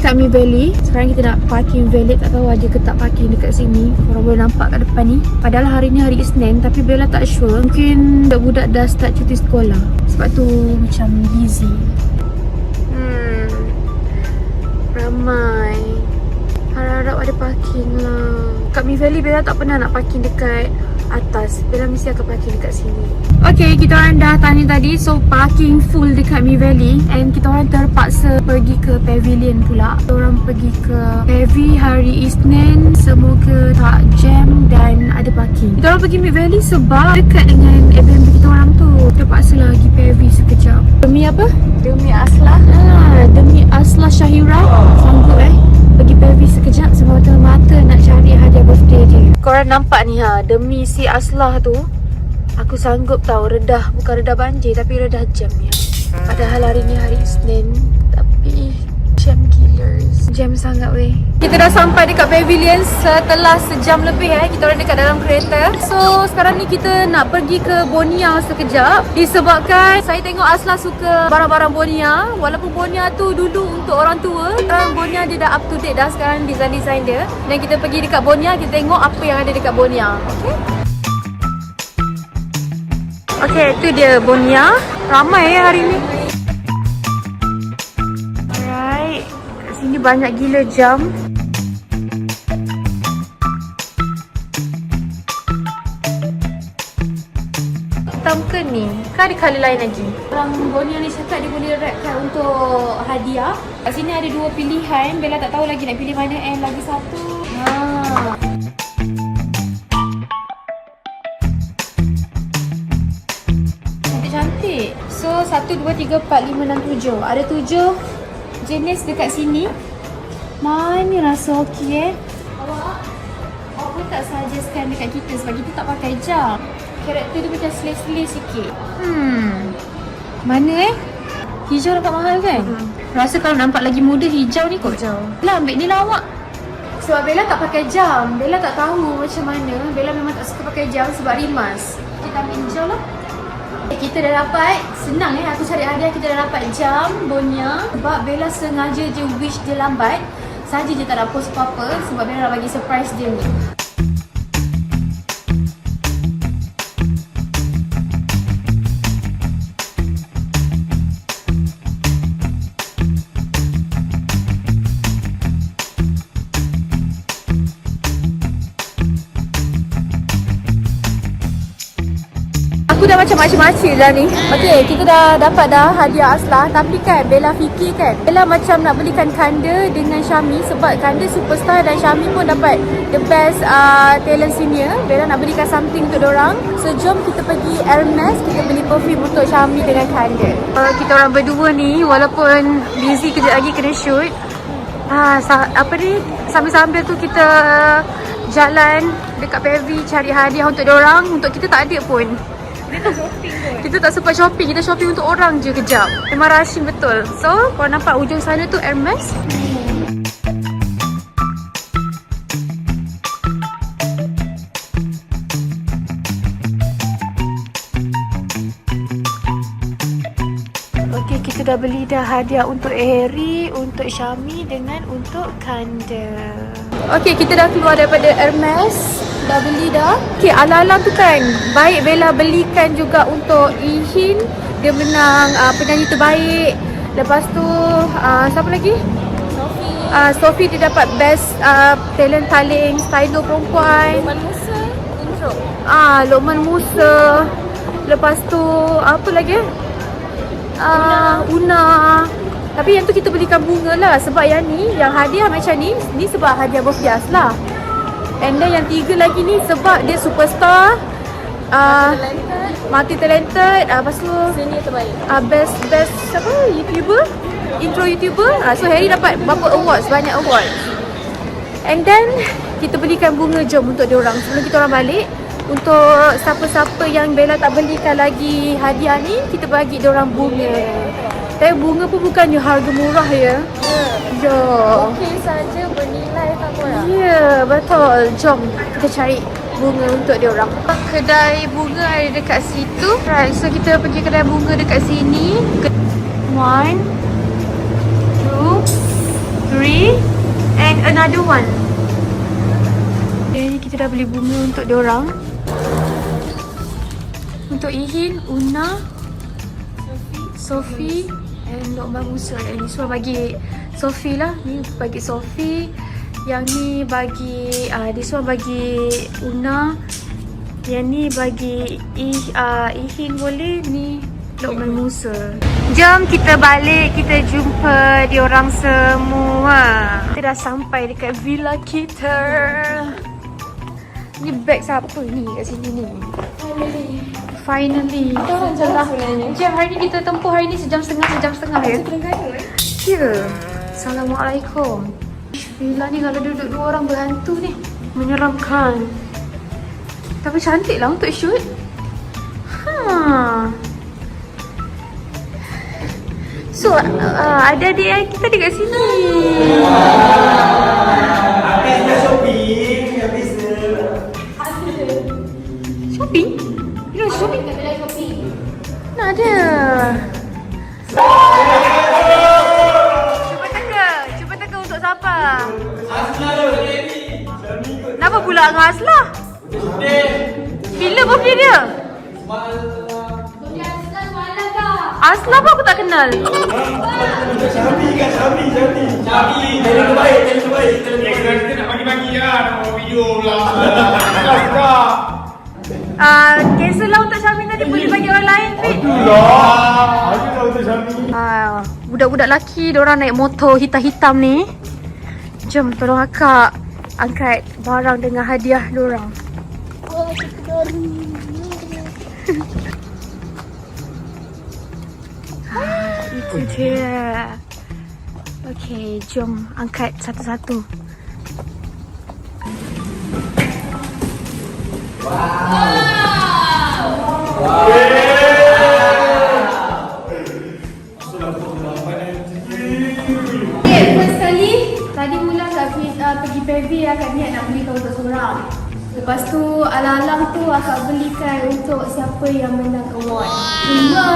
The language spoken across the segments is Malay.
dekat Mi Valley. Sekarang kita nak parking valet. Tak tahu ada ke tak parking dekat sini. Korang boleh nampak kat depan ni. Padahal hari ni hari Isnin Tapi Bella tak sure Mungkin budak-budak dah start cuti sekolah. Sebab tu macam busy. Hmm. Ramai. Harap-harap ada parking lah. Kat Mi Valley Bella tak pernah nak parking dekat atas Bella mesti akan parking dekat sini. Okay, kita orang dah tanya tadi So, parking full dekat Mi Valley And kita orang terpaksa pergi ke pavilion pula. Kita orang pergi ke Pavi hari Isnin Semoga tak jam dan ada parking. Kita orang pergi Mi Valley sebab dekat dengan Airbnb kita orang tu. Terpaksa lah pergi Pavi sekejap. Demi apa? Demi Aslah. Ah, demi Asla Syahira. Sanggup eh Pergi Pavi sekejap Semata-mata nak cari hadiah birthday dia. Korang nampak ni ha? Demi si Aslah tu Aku sanggup tau redah Bukan redah banjir Tapi redah jam ya Padahal hari ni hari Isnin Tapi Jam killers Jam sangat weh. Kita dah sampai dekat pavilion Setelah sejam lebih eh. Kita orang dekat dalam kereta. So sekarang ni kita nak pergi ke Bonia sekejap. Disebabkan Saya tengok Asla suka Barang-barang Bonia. Walaupun Bonia tu dulu untuk orang tua Sekarang Bonia dia dah up to date dah Sekarang design-design dia. Dan kita pergi dekat Bonia Kita tengok apa yang ada dekat Bonia. Okay Okay, tu dia Bonia. Ramai ya hari ni. Banyak gila jam. Hitam ke ni? Kan ada colour lain lagi? Orang Bonia ni cakap dia boleh wrapkan untuk hadiah. Kat sini ada dua pilihan. Bella tak tahu lagi nak pilih mana and lagi satu. Ha. Cantik-cantik. So, 1, 2, 3, 4, 5, 6, 7. Ada 7 jenis dekat sini. Mana rasa okey eh? Awak, awak pun tak suggestkan dekat kita sebab kita tak pakai jam. Karakter dia macam slay-slay sikit. Hmm. Mana eh? Hijau nampak mahal kan? Hmm. Rasa kalau nampak lagi muda hijau ni kot. Hijau. Lah ambil ni lah awak. Sebab Bella tak pakai jam. Bella tak tahu macam mana. Bella memang tak suka pakai jam sebab rimas. Kita ambil hijau lah. Eh, Kita dah dapat, senang eh aku cari hadiah kita dah dapat jam Bonia Sebab Bella sengaja je wish dia lambat Saja je tak nak post apa-apa sebab Bella nak bagi surprise dia ni macam macam-macam dah ni. Okay, kita dah dapat dah hadiah Aslah. Tapi kan, Bella fikir kan Bella macam nak belikan Kanda dengan Syami Sebab Kanda superstar dan Syami pun dapat The best uh, talent senior. Bella nak belikan something untuk orang So, jom kita pergi Hermes Kita beli perfume untuk Syami dengan Kanda. Uh, Kita orang berdua ni Walaupun busy kejap lagi kena shoot. Ah, sa- apa ni? Sambil-sambil tu kita jalan dekat Pevi cari hadiah untuk orang untuk kita tak ada pun. Kita tak sempat shopping, kita shopping untuk orang je kejap. Memang rushing betul. So, korang nampak ujung sana tu Hermes. Okey, kita dah beli dah hadiah untuk Eri, untuk Syami dengan untuk Kanda. Okey, kita dah keluar daripada Hermes. Dah beli dah. Okey, ala-ala tu kan. Baik Bella belikan juga untuk Ihin. Dia menang uh, penyanyi terbaik. Lepas tu, uh, siapa lagi? Sofi Uh, Sophie dia dapat best uh, talent paling stylo perempuan. Luqman Musa Intro Ah, Lokman Musa. Lepas tu apa lagi? Ah, Una. Tapi yang tu kita belikan bunga lah. Sebab yang ni, yang hadiah macam ni, ni sebab hadiah birthday lah. And then yang tiga lagi ni sebab dia superstar. Ah, Talented multi talented. Ah, lepas tu Senior terbaik. uh, best best siapa? YouTuber? Intro YouTuber? Uh, so Harry dapat berapa awards? Banyak awards. And then kita belikan bunga jom untuk dia orang. Sebelum kita orang balik untuk siapa-siapa yang Bella tak belikan lagi hadiah ni kita bagi dia orang bunga tapi bunga pun bukannya harga murah ya ya Okey saja bernilai tak korang Ya, betul. Jom kita cari bunga untuk dia orang. Kedai bunga ada dekat situ. Right, so kita pergi kedai bunga dekat sini. One, two, three, and another one. Okay, kita dah beli bunga untuk diorang. Untuk Ihin, Una, Sophie and Lokman Musa. Yang ni semua bagi Sophie lah. Ni bagi Sophie. Yang ni bagi, uh, dia semua bagi Una. Yang ni bagi Ih, uh, Ihin boleh. Ni Lokman Musa. Jom kita balik, kita jumpa diorang semua. Kita dah sampai dekat villa kita. Ni bag siapa ni kat sini ni? Finally. Setelah Jam hari ni kita tempuh hari ni sejam setengah, sejam setengah ya? Ya. Assalamualaikum. Villa ni kalau duduk dua orang berhantu ni. Menyeramkan. Tapi cantik lah untuk shoot. Ha. So, uh, ada adik kita dekat sini. Habis ada. Cuba teka. Cuba teka untuk siapa? Kenapa pula dengan Aslah? Bila birthday dia? Aslah pun aku tak kenal. Syabi kan, Syabi, Syabi. Syabi, tadi terbaik, tadi terbaik. Kita nak bagi-bagi lah Nak buat video pula Suka-suka Uh, cancel lah untuk Syamin tadi boleh bagi orang lain Fit. Lah, aku dah untuk Syabi. Ah, budak-budak lelaki diorang naik motor hitam-hitam ni. Jom tolong akak angkat barang dengan hadiah diorang. Ah, Itu dia. Okay, jom angkat satu-satu. Okay, Akak niat nak belikan untuk seorang. Lepas tu alang-alang tu akak belikan untuk siapa yang menang award. Cuma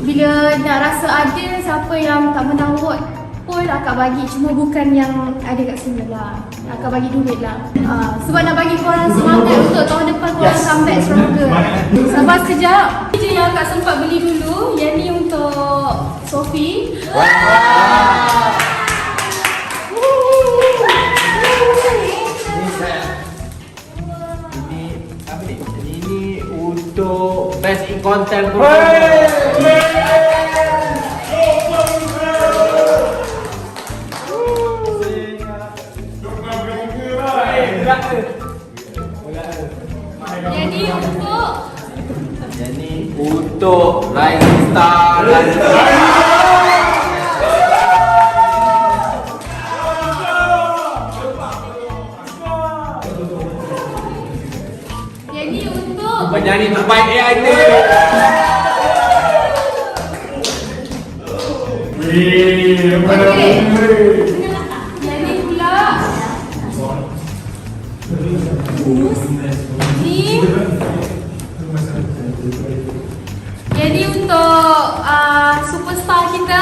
bila nak rasa ada siapa yang tak menang award pun akak bagi. Cuma bukan yang ada kat sini lah. Akak bagi duit lah. Uh, Sebab nak bagi korang semangat untuk tahun depan korang comeback stronger. Sabar sekejap Ini je yang akak sempat beli dulu. Yang ni untuk Sophie. Ini best in contemporary. Jadi untuk Jadi untuk Rising Star Rising Star. Penyanyi terbaik AIT. Okey. Jadi pula Ni Jadi untuk uh, superstar kita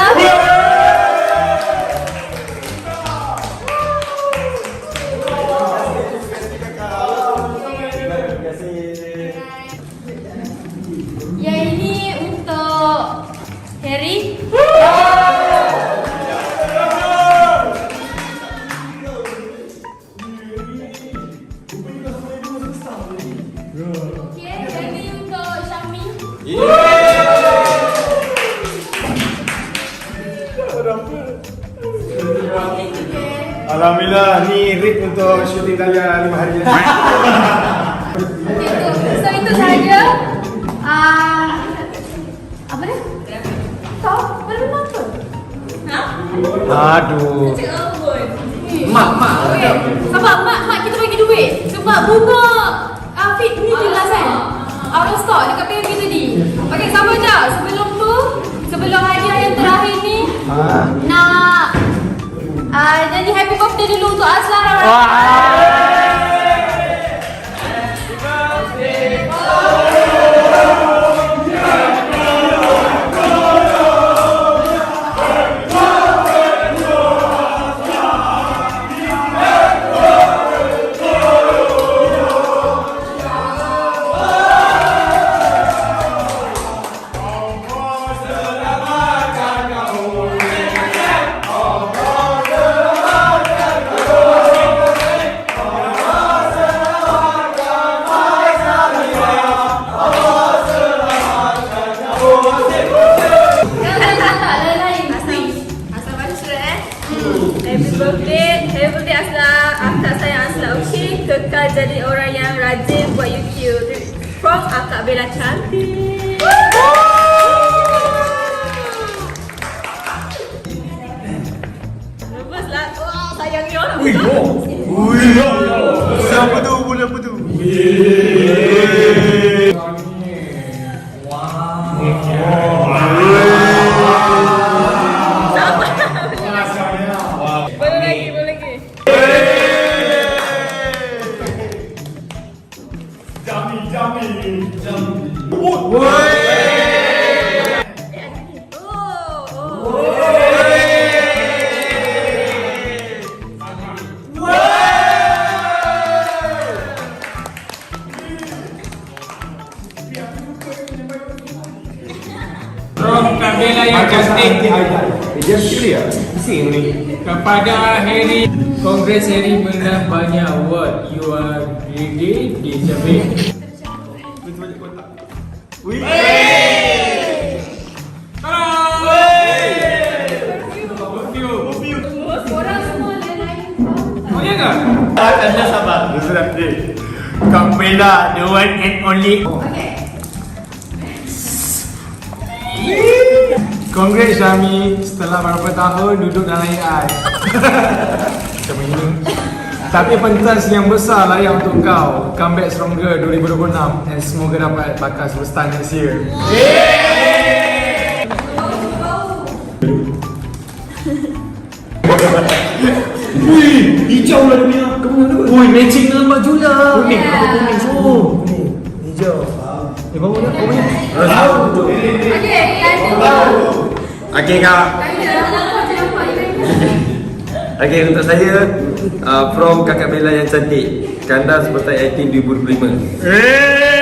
bunga Fit ni je last kan? Out of stock dekat PV tadi Okay, sabar je. Sebelum tu Sebelum hadiah yang terakhir ni Ah. Nak uh, Jadi happy birthday dulu untuk Aslar Kak Oh, oh. Kepada Harry Kongres Harry menang banyak award. You are really deserving. Bella, the one and only. Okay. Congrats Syami setelah berapa tahun duduk dalam AI. Macam ini. Tapi pentas yang besar lah yang untuk kau Comeback Stronger 2026 And semoga dapat bakal superstar next year Hijau lah dia punya. Kamu mana tu? Ui, matching dengan baju lah Kuning. Apa kuning? Oh, kuning. Hijau. Eh, bawa dah. Dah. Tahu tu. Okay, yang kedua. Okey kak. Yang Okey untuk saya uh, from kakak Bella yang cantik. Kanda superstar 18 2025. Congrats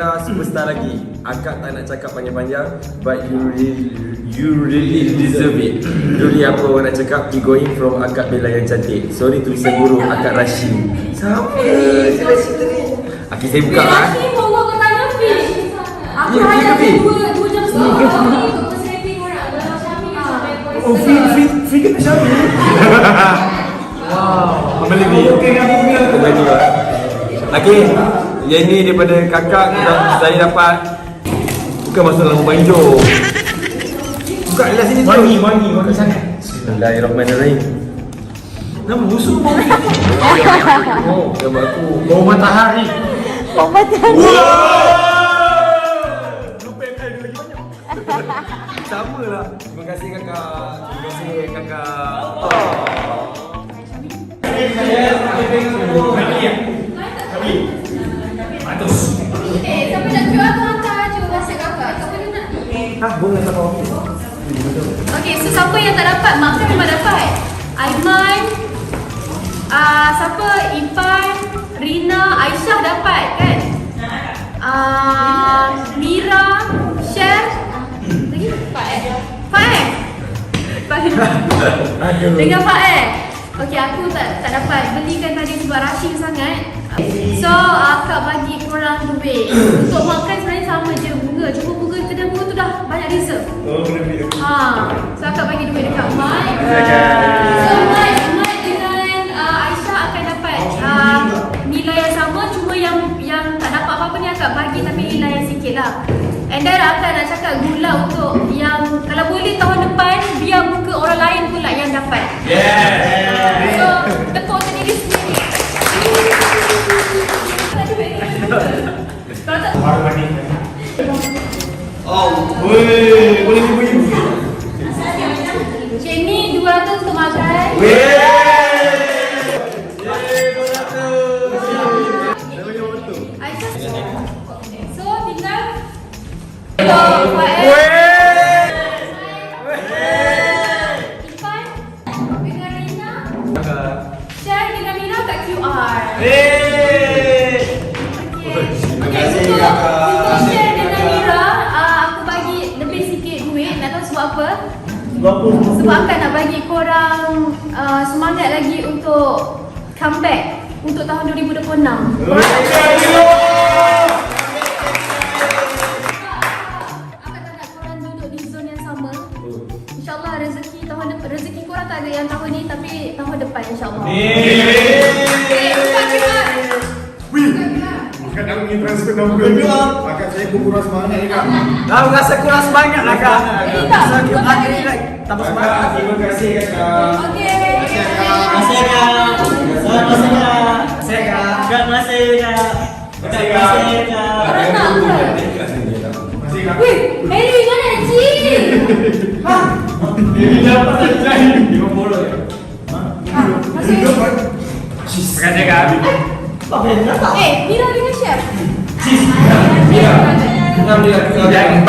Kanda superstar lagi. Akak tak nak cakap panjang-panjang but you really you really deserve it. Really apa orang nak cakap you going from Akak Bella yang cantik. Sorry tulisan guru Akak Rashid. Siapa? Si Rashid tadi. Okey saya buka ah. Lagi pokok kau tanya Fish Aku Ya, hanya ya, ada Fi. dua, dua jam setengah Ni untuk perseting orang Kalau Syami ni sampai kau Oh, Fi, Fi, Fi kena Syami. Apa lagi? Okey, aku punya. Lah. Okey. Yang ni daripada kakak dan saya dapat bukan masalah lampu hijau. Buka lah sini tu. Wangi, wangi, wangi sangat. Bismillahirrahmanirrahim. Nama busuk. Oh, nama aku. Bau matahari. Sama lah. Terima kasih kakak. Terima kasih kakak. Eh, siapa nak jual tu hantar je WhatsApp kakak Siapa dia nak Ah, boleh tak kau? Okay, so siapa yang tak dapat? Mak kan memang dapat Aiman uh, Siapa? Ipan Rina Aisyah dapat kan? Uh, Mira Chef Lagi? Faed Faed Faed Dengan Faed Okay, aku tak tak dapat belikan tadi sebab rushing sangat So, akak bagi korang duit Untuk makan sebenarnya sama je bunga Cuma bunga kedai bunga tu dah banyak reserve Oh, kena beli. Ha, so akak bagi duit dekat Mike. So Mike, Mike dengan uh, Aisyah akan dapat uh, nilai yang sama cuma yang yang tak dapat apa-apa ni akak bagi tapi nilai yang sikit lah. And then akak nak cakap gula untuk yang kalau boleh tahun depan biar muka orang lain pula yang dapat. Yeah. Weh, untuk tahun 2026. Akan tak nak korang duduk di zon yang sama. InsyaAllah rezeki tahun depan, rezeki korang tak ada yang tahun ni tapi tahun depan insyaAllah. Okay, buka cepat. Buka cepat. ingin transfer nombor Akak saya kurang semangat ni kak. Ah, rasa kurang semangat lah kak. Rasa kita hari ni like tambah semangat. Terima kasih kakak. Okey. Terima kasih kak. Terima kasih kak. Terima kasih kak. Terima kasih kak. Wih, Mary mana Cik? Ini dapat lagi. Lima puluh ya. Terima kasih kak. Eh, Mira dengan Chef. Enam dia kakak. Ayo,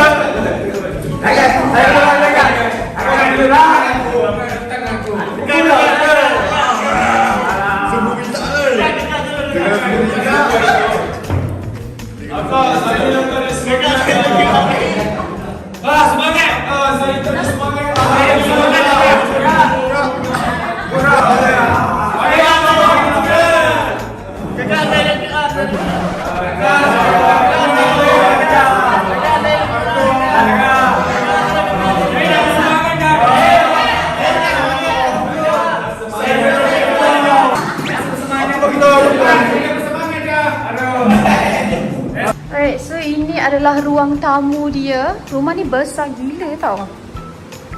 besar gila tau.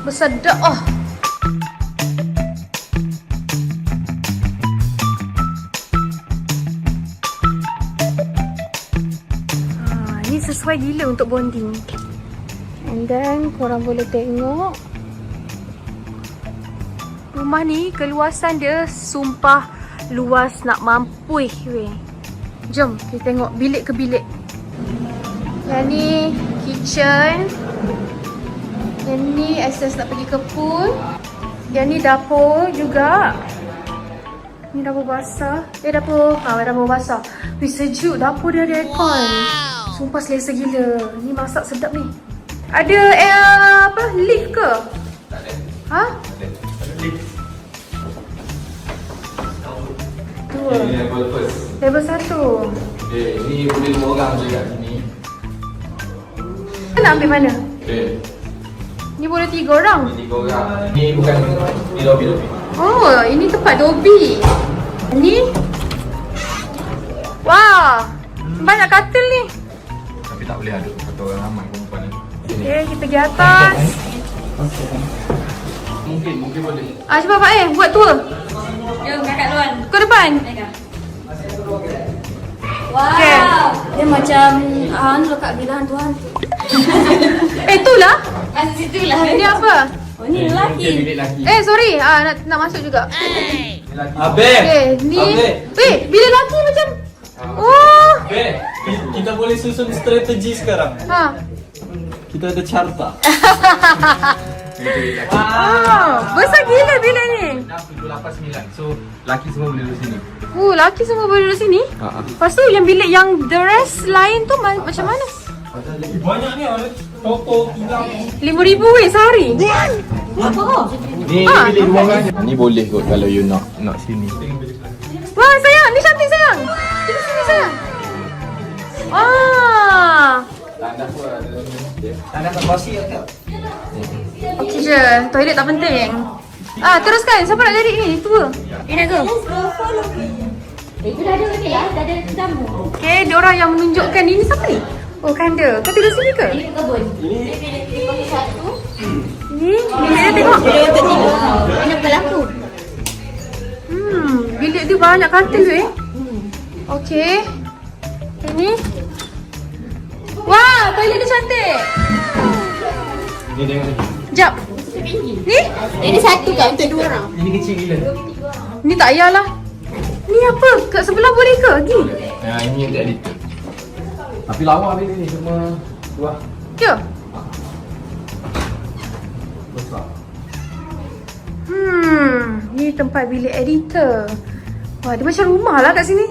Besar dah. Oh. Ah, sesuai gila untuk bonding. And then korang boleh tengok Rumah ni keluasan dia sumpah luas nak mampui weh. Jom kita tengok bilik ke bilik. Yang ni kitchen. Yang ni access nak pergi ke pool. Yang ni dapur juga. Ni dapur basah. Eh dapur, ha dapur basah. Wih sejuk, dapur dia ada aircon. Sumpah selesa gila. Ni masak sedap ni. Ada air apa? Lift ke? Ha? Dua. Ini level first. Level satu. Okay, ni boleh dua orang je kat sini. Kau nak ambil mana? Okay, Ni boleh tiga orang. tiga orang. Ni bukan ni lobby lobby. Oh, ini tempat Dobby. Ni. Wah. Banyak katil ni. Tapi tak boleh ada satu orang ramai perempuan ni. Okay, kita pergi atas. Mungkin, mungkin boleh. Ah, cuba Pak eh, buat tour. Jom kakak Luan. Ke depan. Wow. Okay. Dia macam ah, anu kat bilangan Tuhan. Eh, tu lah. Kat situ lah. Ini apa? Oh ni lelaki. Eh, sorry. Ah, nak, nak masuk juga. Abe. Okay, ni. Abe. Eh, bila lelaki macam. Oh. Abe. Kita boleh susun strategi sekarang. Ha. Kita ada carta. Oh, besar gila bilik ni. 6, 7, 8, 9. So, laki semua boleh duduk sini. Oh, lelaki semua boleh duduk sini. Ha, ha. Lepas tu yang bilik yang the rest lain tu ma- macam mana? Banyak ni ada tilam. RM5,000 weh sehari. Ni Ah. bilik dua orang. Ni boleh kot kalau you nak nak sini. Wah sayang, ni cantik sayang. Sini sini sayang. Wah. Ada basi ya Okey je, toilet tak penting. Ah, teruskan. Siapa nak jadi ni? Tua. Ini ke? Itu dah ada ni lah. Dah ada tamu. Okey, dia orang yang menunjukkan ini siapa ni? Oh, Kanda. Kau tidur sini ke? Ini kebun. Ini bilik kebun satu. Ni, bilik dia tengok. Bilik ketiga. Ini berlaku. Hmm, bilik dia banyak katil weh. Okey. Ini. Wah, toilet dia cantik. Ni tengok ni. Jap. Ni? Ini satu kat untuk dua orang. Ini kecil gila. Ni tak payahlah. Ni apa? Kat sebelah boleh ke? Gi. Ya, ini untuk editor. Tapi lawa bilik ni cuma dua. Ya. Besar. Hmm, ni tempat bilik editor. Wah, dia macam rumah lah kat sini.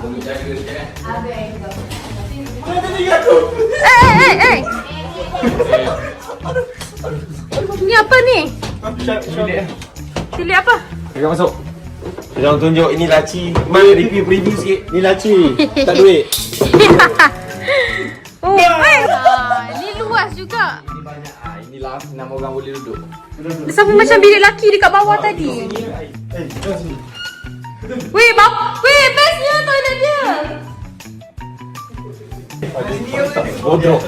Tunggu jaga sikit eh. Eh, eh, eh, eh. Ni apa ni? Eh. Bilik apa? Kakak masuk. Kita orang tunjuk ini laci. Mana review-review sikit. Ni laci. Tak duit. oh, eh. Ah, ni luas juga. Ini banyak. Ah, ini lah enam orang boleh duduk. Sampai macam bilik laki dekat bawah tadi. Weh, bap Weh, bestnya toilet dia Bodoh.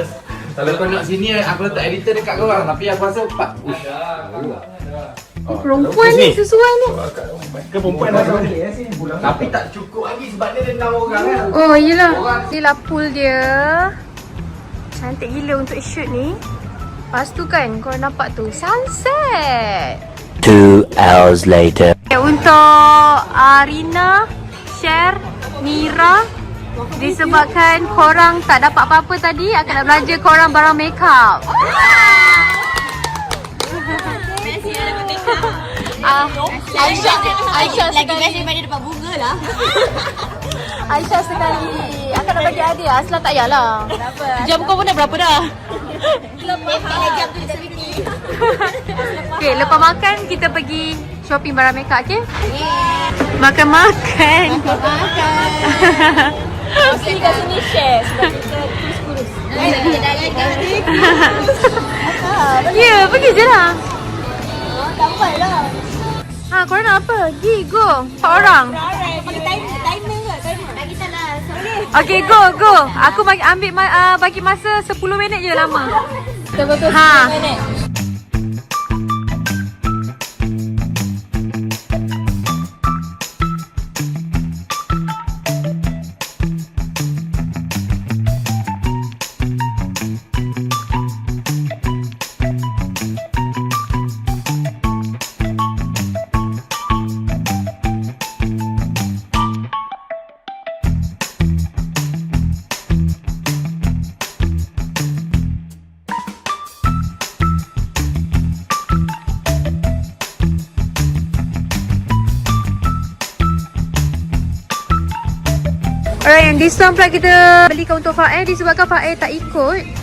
Kalau kau nak sini, aku letak editor dekat kau orang. Tapi aku rasa pak. Ush. Perempuan ni sesuai ni Ke perempuan dah kau ni? Tapi tak cukup lagi sebab dia ada enam orang kan. Oh, yelah Inilah pool dia Cantik gila untuk shoot ni Lepas tu kan, kau nampak tu Sunset Two hours later. Okay, Untuk uh, Rina, Share, Mira Disebabkan korang tak dapat apa-apa tadi Akan nak belanja korang barang makeup Ah, Aisyah, Aisyah Lagi best daripada dapat bunga lah. Aisyah sekali Akan nak bagi hadiah Aslan tak payahlah Jam kau pun dah berapa dah? Okay, lepas makan kita pergi shopping barang makeup, okay? Makan-makan. Makan. Mesti kat sini share sebab kita kurus-kurus. Kita dah lagi. Ya, yeah, pergi je lah. Tambah lah. Ha, korang nak apa? Pergi, go. Empat orang. Pakai timer, timer ke? Timer. Bagi tak lah. Sorry. Okay, go, go. Aku bagi ambil uh, bagi masa 10 minit je lama. Betul-betul Ha. minit. One pula kita belikan untuk Fael disebabkan Fael tak ikut.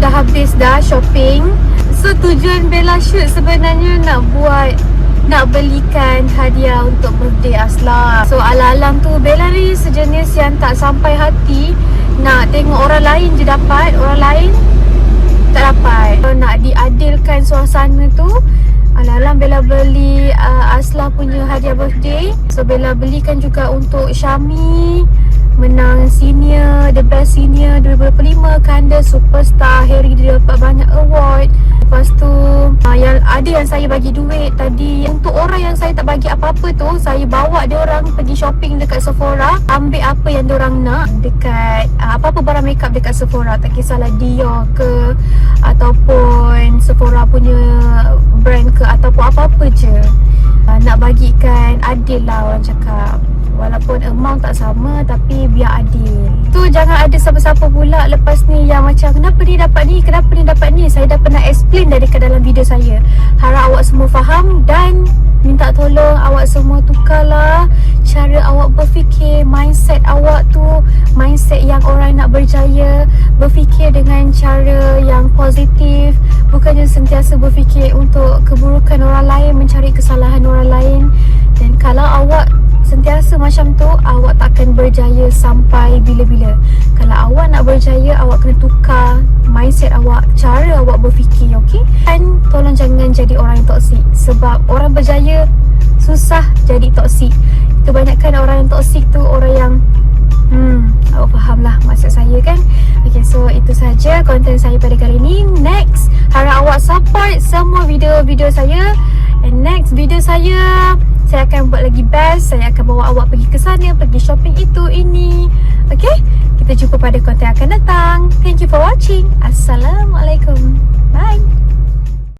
Dah habis dah shopping. So tujuan Bella shoot sebenarnya nak buat nak belikan hadiah untuk birthday Asla. So alang-alang tu Bella ni sejenis yang tak sampai hati nak tengok orang lain je dapat, orang lain tak dapat. So, nak diadilkan suasana tu Alang-alang Bella beli uh, Asla punya hadiah birthday So Bella belikan juga untuk Syami Menang senior, the best senior 2025 Kanda superstar. Harry dia dapat banyak award. Lepas tu uh, yang ada yang saya bagi duit tadi Untuk orang yang saya tak bagi apa-apa tu Saya bawa dia orang pergi shopping dekat Sephora Ambil apa yang dia orang nak Dekat uh, apa-apa barang makeup dekat Sephora. Tak kisahlah Dior ke Ataupun Sephora punya brand ke Ataupun apa-apa je. Uh, Nak bagikan adil lah orang cakap Walaupun amount tak sama Tapi biar adil. Tu jangan ada siapa-siapa pula Lepas ni yang macam Kenapa ni dapat ni? Kenapa ni dapat ni? Saya dah pernah explain dari dekat dalam video saya. Harap awak semua faham Dan Minta tolong awak semua tukarlah Cara awak berfikir Mindset awak tu Mindset yang orang nak berjaya Berfikir dengan cara yang positif. Bukannya sentiasa berfikir untuk keburukan orang lain Mencari kesalahan orang lain. Dan kalau awak sentiasa macam tu awak takkan berjaya sampai bila-bila. Kalau awak nak berjaya awak kena tukar mindset awak, cara awak berfikir, okey? Dan tolong jangan jadi orang yang toksik sebab orang berjaya susah jadi toksik. Kebanyakan orang yang toksik tu orang yang Hmm, awak faham lah maksud saya kan? Okay, so itu saja konten saya pada kali ini. Next, harap awak support semua video-video saya. And next video saya Saya akan buat lagi best. Saya akan bawa awak pergi ke sana Pergi shopping itu, ini. Okay, kita jumpa pada konten akan datang. Thank you for watching. Assalamualaikum. Bye